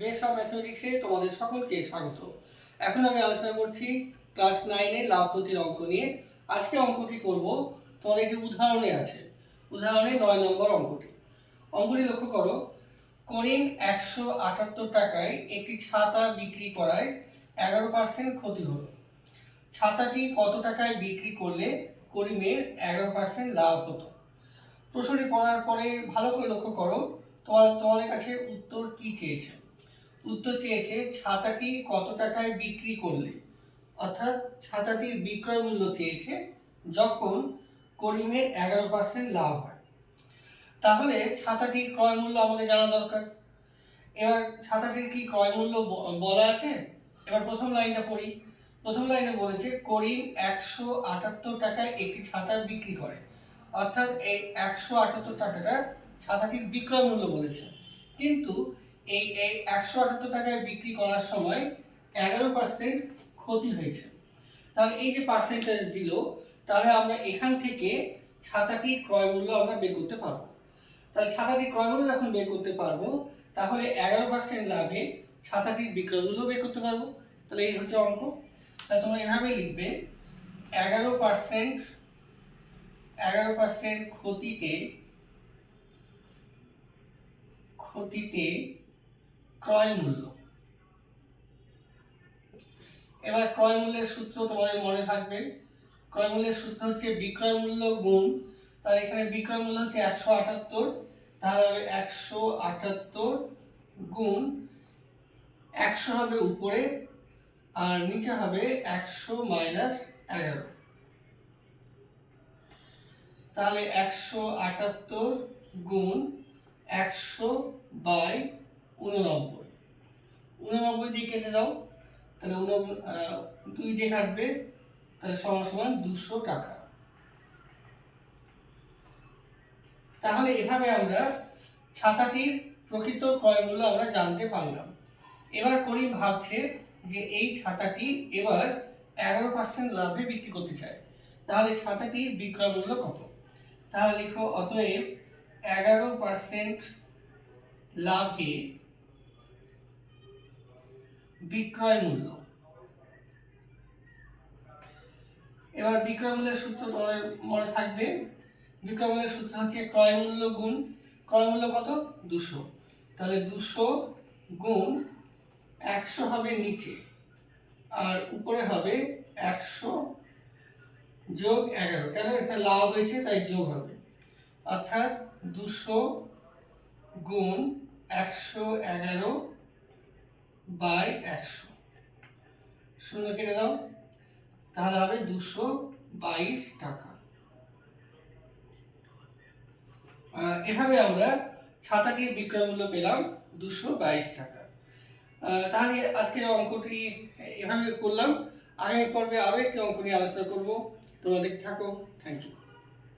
Base of ম্যাথমেটিক্সে তোমাদের সকলকে স্বাগত। এখন আমি আলোচনা করছি ক্লাস নাইনের লাভ ক্ষতির অঙ্ক নিয়ে। আজকে অঙ্কটি করব, তোমাদের একটি উদাহরণে আছে। উদাহরণে নয় নম্বর অঙ্কটি। অঙ্কটি লক্ষ্য করো, করিম একশো আটাত্তর টাকায় একটি ছাতা বিক্রি করায় এগারো পার্সেন্ট ক্ষতি হলো। ছাতাটি কত টাকায় বিক্রি করলে করিমের এগারো পার্সেন্ট লাভ হতো? প্রশ্নটি পড়ার পরে ভালো করে লক্ষ্য করো, তোমার তোমাদের কাছে উত্তর কি চেয়েছে? উত্তর চেয়েছে, ছাতাটি কত টাকায় বিক্রি করলে? অর্থাৎ ছাতাটির বিক্রয় মূল্য চেয়েছে যখন করিমের এগারো পার্সেন্ট লাভ হয়। তাহলে ছাতাটির ক্রয় মূল্য আমাদের জানা দরকার। এবার ছাতাটির কি ক্রয় মূল্য বলা আছে? এবার প্রথম লাইনটা পড়ি। প্রথম লাইনে বলেছে, করিম একশো আটাত্তর টাকায় একটি ছাতা বিক্রি করে। অর্থাৎ এই একশো আটাত্তর টাকাটা ছাতাটির বিক্রয় মূল্য বলেছে। কিন্তু এই এই একশো আটাত্তর টাকায় বিক্রি করার সময় এগারো পার্সেন্ট ক্ষতি হয়েছে। তাহলে এই যে পার্সেন্টেজ দিল, তাহলে আমরা এখান থেকে ছাতাটির ক্রয় মূল্য আমরা বের করতে পারব। তাহলে ছাতাটির ক্রয় মূল্য যখন বের করতে পারব, তাহলে এগারো পার্সেন্ট লাভে ছাতাটির বিক্রয় মূল্য বের করতে পারব। তাহলে এই হচ্ছে অঙ্ক। তাহলে তোমরা এভাবে লিখবে, এগারো পার্সেন্ট এগারো পার্সেন্ট ক্ষতিতে ক্ষতিতে ক্রয় মূল্য। এবার ক্রয় মূল্যের সূত্র তোমাদের মনে থাকবে। ক্রয় মূল্যের সূত্র হচ্ছে বিক্রয় মূল্য গুণ। তাহলে এখানে বিক্রয় মূল্য হচ্ছে একশো আটাত্তর, তাহলে হবে একশো আটাত্তর গুণ। একশো হবে উপরে, আর নিচে হবে একশো মাইনাস এগারো। তাহলে একশো আটাত্তর গুণ একশো বাই উননব্বই। উননব্বই দিয়ে কেটে দাও, তাহলে উনব্বই দুই দিয়ে কাটবে, তাহলে সমান সমান দুশো টাকা। তাহলে এভাবে আমরা ছাতাটির প্রকৃত ক্রয় মূল্য আমরা জানতে পারলাম। এবার করিম ভাবছে যে এই ছাতাটি এবার এগারো পার্সেন্ট লাভে বিক্রি করতে চায়। তাহলে ছাতাটির বিক্রয় মূল্য কত? তাহলে লিখো, অতএব এগারো পার্সেন্ট লাভে বিক্রয় মূল্য। এবার বিক্রয় মূল্যের সূত্র তোমাদের মনে থাকবে। বিক্রয় মূল্যের সূত্র হচ্ছে ক্রয় মূল্য গুণ। ক্রয় মূল্য কত? দুশো। তাহলে দুশো গুণ একশো হবে নিচে। আর উপরে হবে একশো যোগ এগারো। কেন? এখানে লাভ হয়েছে, তাই যোগ হবে। অর্থাৎ দুশো গুণ একশো এগারো বাই একশো। শূন্য কেটে দাও। তাহলে হবে দুশো বাইশ টাকা। এভাবে আমরা ছাতাটির বিক্রয় মূল্য পেলাম দুশো বাইশ টাকা। তাহলে আজকের অঙ্কটি এভাবে করলাম। আগামী পর্বে আরও একটি অঙ্ক নিয়ে আলোচনা করব। তোমরা দেখতে থাকো। Thank you